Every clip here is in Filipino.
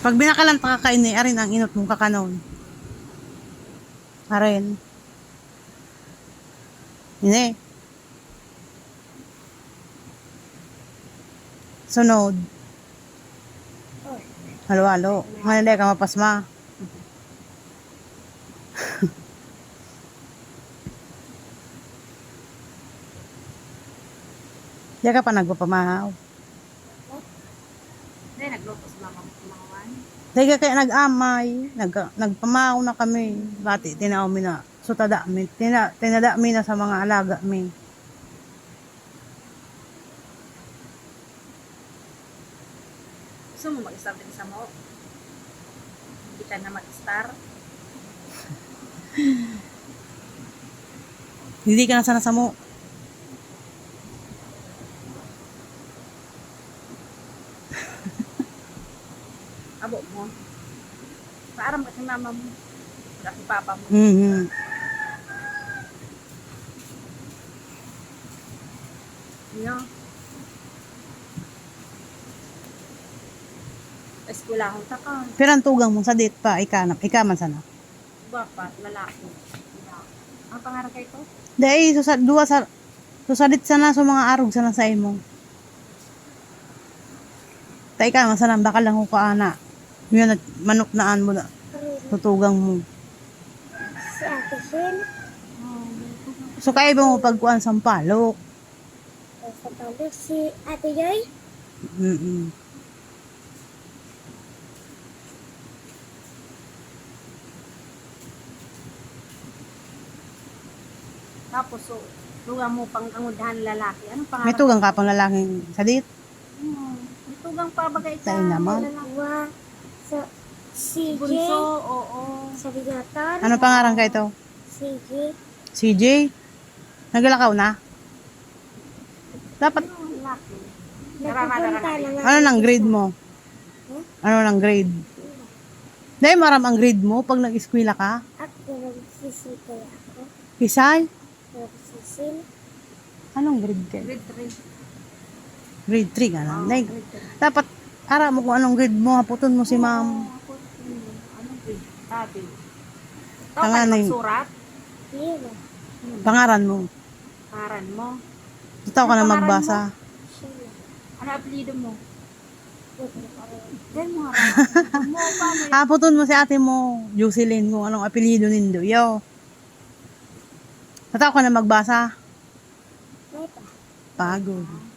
Pag binakalan pa kakain ni arin ang inot mong kakanon. Arin. Hindi. Sunod. Halo-halo. Hindi ka mapasma. Di ka pa nagpapamahaw. Hindi, nagluto sa mga kumawan. Dahil ka kaya nag-amay, nag, nagpamahaw na kami. Bati, tinao mi na. So, tada mi. Tina, tinada mi na sa mga alaga mi. Gusto mo mag-star din sa mo? Hindi ka na mag-star? Hindi ka na sana sa mo. Abo mo. Paaram ka si mama mo. Wala si papa mo. Mhm. No? Eskwelahon ta ka. Pero ang tugang mo sa date pa, ika, na, ika man sana. Bapat, lalaki. Ang pangarap kay ko? Dahil, so, sa, duwa sa, susadit sana sa mga arog sana sa imo. Ta ika man sana, baka lang ko kaana. At manok naan mo na. Tutugang mo. Si Ate Shin, So, kaya ba mo pagkuhan sa palok? sa palo si Ate Joy, Mm-mm. Tapos, so, luwa mo pang angudhan lalaki. Anong pangarap? May tugang ka pang lalaking sa date? Hmm, May tugang pa bagay ka. Tayo naman. lalaki. Sa CJ, Bunso, oo. sa Bigaton, Ano pangaran ka ito? CJ, CJ? Naglakaw na? Dapat, Ano, nagpupunta ano nang grade mo? Ano nang grade? Dahil maram ang grade mo pag nag-eskwela ka? Ako, nagsisipay ako, Isay? nagsisil, Anong grade ka? Grade 3. Grade 3 ka grade three. dapat, ara mo kung anong grade mo, haputon mo si ma'am. Anong grade? Sabi. Ito ka yun. magsurat. Pangaran mo. Paran mo. Ito ka na magbasa. Sheila, Ano apelido mo? Dahil mo nga. mo pa mo. Haputon mo si ate mo, Jocelyn, kung anong apelido nindo. Yo. Nataw ka na magbasa. May pa, Pagod.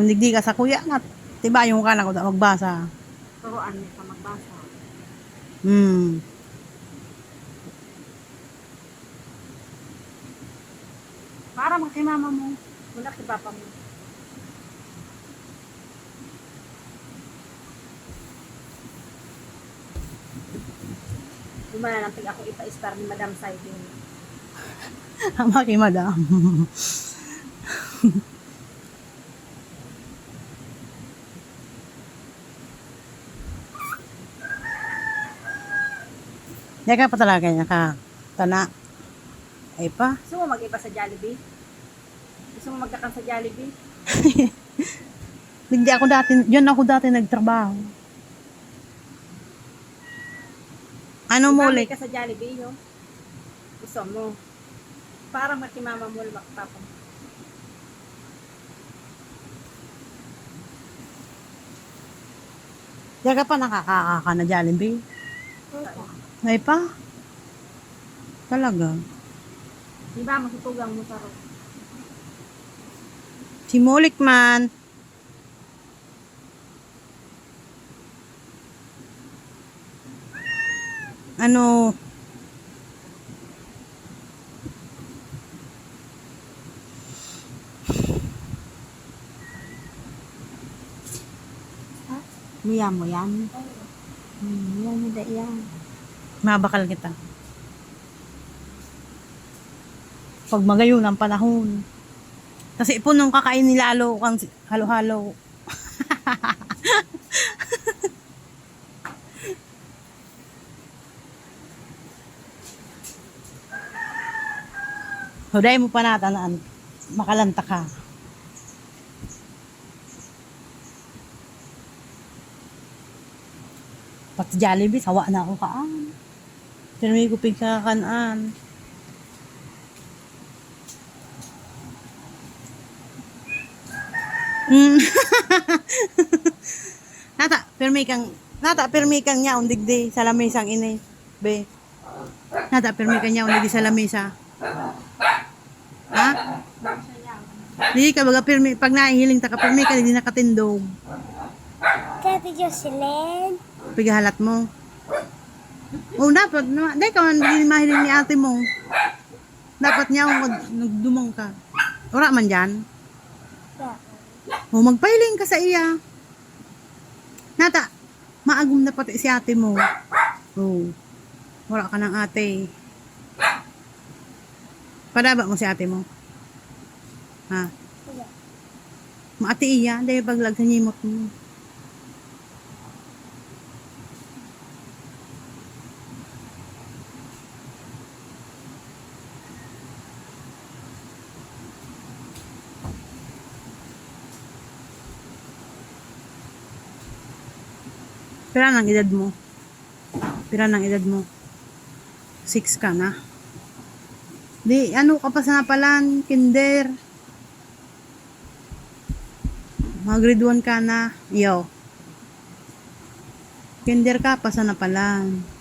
Kung digdi ka sa kuya, nat, tiba yung ka na kung da magbasa. Turuan mo ka magbasa. Hmm. Para mo kay mama mo. Wala kay papa mo. Pag ako ipa-star ni Madam Siding. Tama kay madam. Di ka pa talaga niya ka. Tana. Ay pa. Gusto mo mag-iba sa Jollibee? Gusto mo magkakan sa Jollibee? Hindi ako dati, yun ako dati nagtrabaho. Ano mo ulit? ka sa Jollibee, yo? Gusto mo? Parang makimama mo, makapapa mo. Di ka pa nakakaka na Jollibee? pa. Ay pa. Talaga. Di ba, masutugang mo sa ro. Si Mulik man. Ano? Niya mo yan? Hmm, yan mo da yan. Mabakal kita. Pag magayon ang panahon. Kasi po nung kakain ni Lalo kang halo-halo. Huday mo pa natanaan. makalanta ka. Pati Jollibee, sawa na ako kaan. Pero may kupig kakanaan. Mm. Nata, permi kang Nata, permi kang niya undigdi sa lamisang ini. Be. Nata, permi kang niya undigdi sa lamisa. Ha? Di ka baga permi pag naihiling ta ka permi ka di nakatindog. Kati Jocelyn. Pigahalat mo. O dapat na, dahil ka man di mahiling ni ate mo. Dapat niya mag nagdumong ka. Ora man diyan. Yeah. O magpailing ka sa iya. Nata, maagum na pati si ate mo. O, wala ka ng ate. Padaba mo si ate mo. Ha? Maati iya, dahil paglag sa nyimot mo. Pira ng edad mo? Pira ng edad mo? Six ka na? Di, ano ka pa sa napalan? Kinder? Mga grade 1 ka na. Yo. Kinder ka pa sa napalan.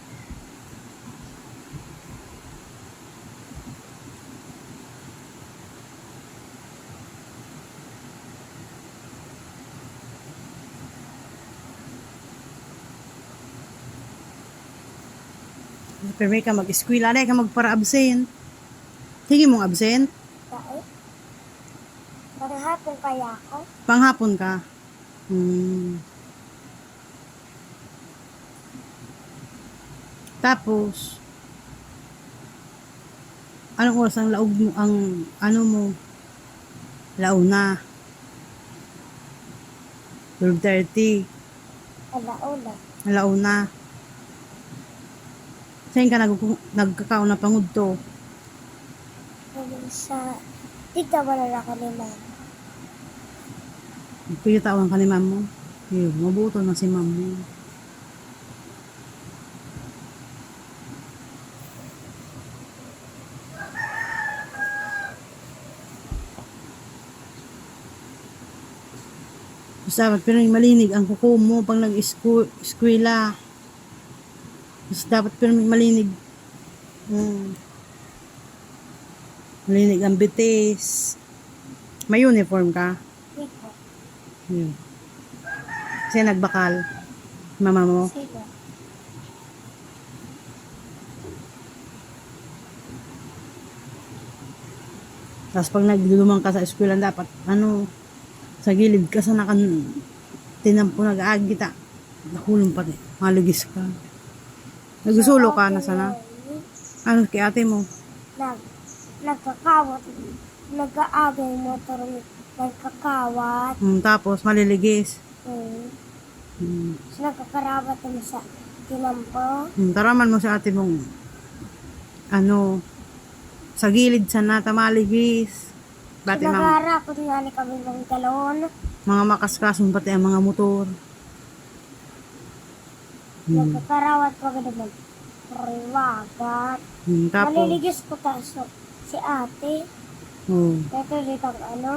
Pero may ka mag-eskwela, dahil ka magpara-absent. Sige mong absent. Dahil. Marahapon kaya ako. Panghapon ka. Hmm. Tapos, anong oras ang laog mo, ang ano mo, laog na. 12.30, Alaula. laog na. Saan ka nag nagkakaon na pangudto? Ngayon sa... Tigda wala na ka ni ma'am. Piyatawan ka ni ma'am mo. Yun, mabuto na si ma'am mo. Dapat pero malinig ang kuko mo pag nag-eskwela. Tapos dapat pero malinig. Hmm. Malinig ang bitis. May uniform ka? Yun. Kasi nagbakal. Mama mo. Sige. Tapos pag nagdulumang ka sa eskwela, dapat, ano, sa gilid ka sa nakan, tinampo nag-aagi ta. Nakulong pati. Malugis ka. Nagsusulo ka na sana. Ano kay ate mo? Nag, nagkakawat. Nag-aagay motor ni nagkakawat. Hmm, tapos maliligis. Hmm. Hmm. So, nagkakarawat mo sa tinampo. Hmm, taraman mo sa ate mong, ano, sa gilid sa nata maligis. Bati mga, Nagara ko nga ni kami ng galon. mga makaskasun pati ang mga motor. Hmm. Nagkakarawat ko agad naman. Riwagat. Hmm, tapos, Maliligis ko taso si ate. oh, Ito dito ang ano.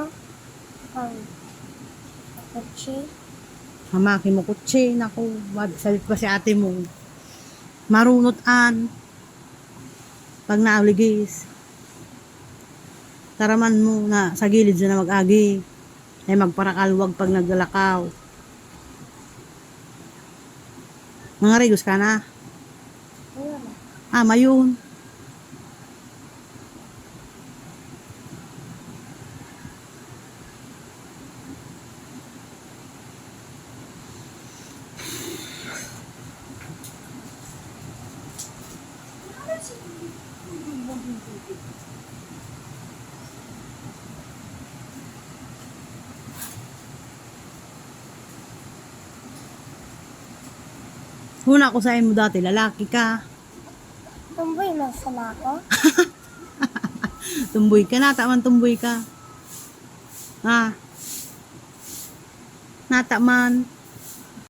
Ang kutsi. Hamaki mo kutsi, naku, salit pa si ate mo. Marunot an. Pag naaligis. Taraman mo na sa gilid na mag-agi. Ay magparakalwag pag naglalakaw. Mga rigos ka na. Ah, mayon. Huna ko sa mo dati, lalaki ka. Tumboy na sa nako. Tumboy ka na, taman tumboy ka. Ah. Nata man.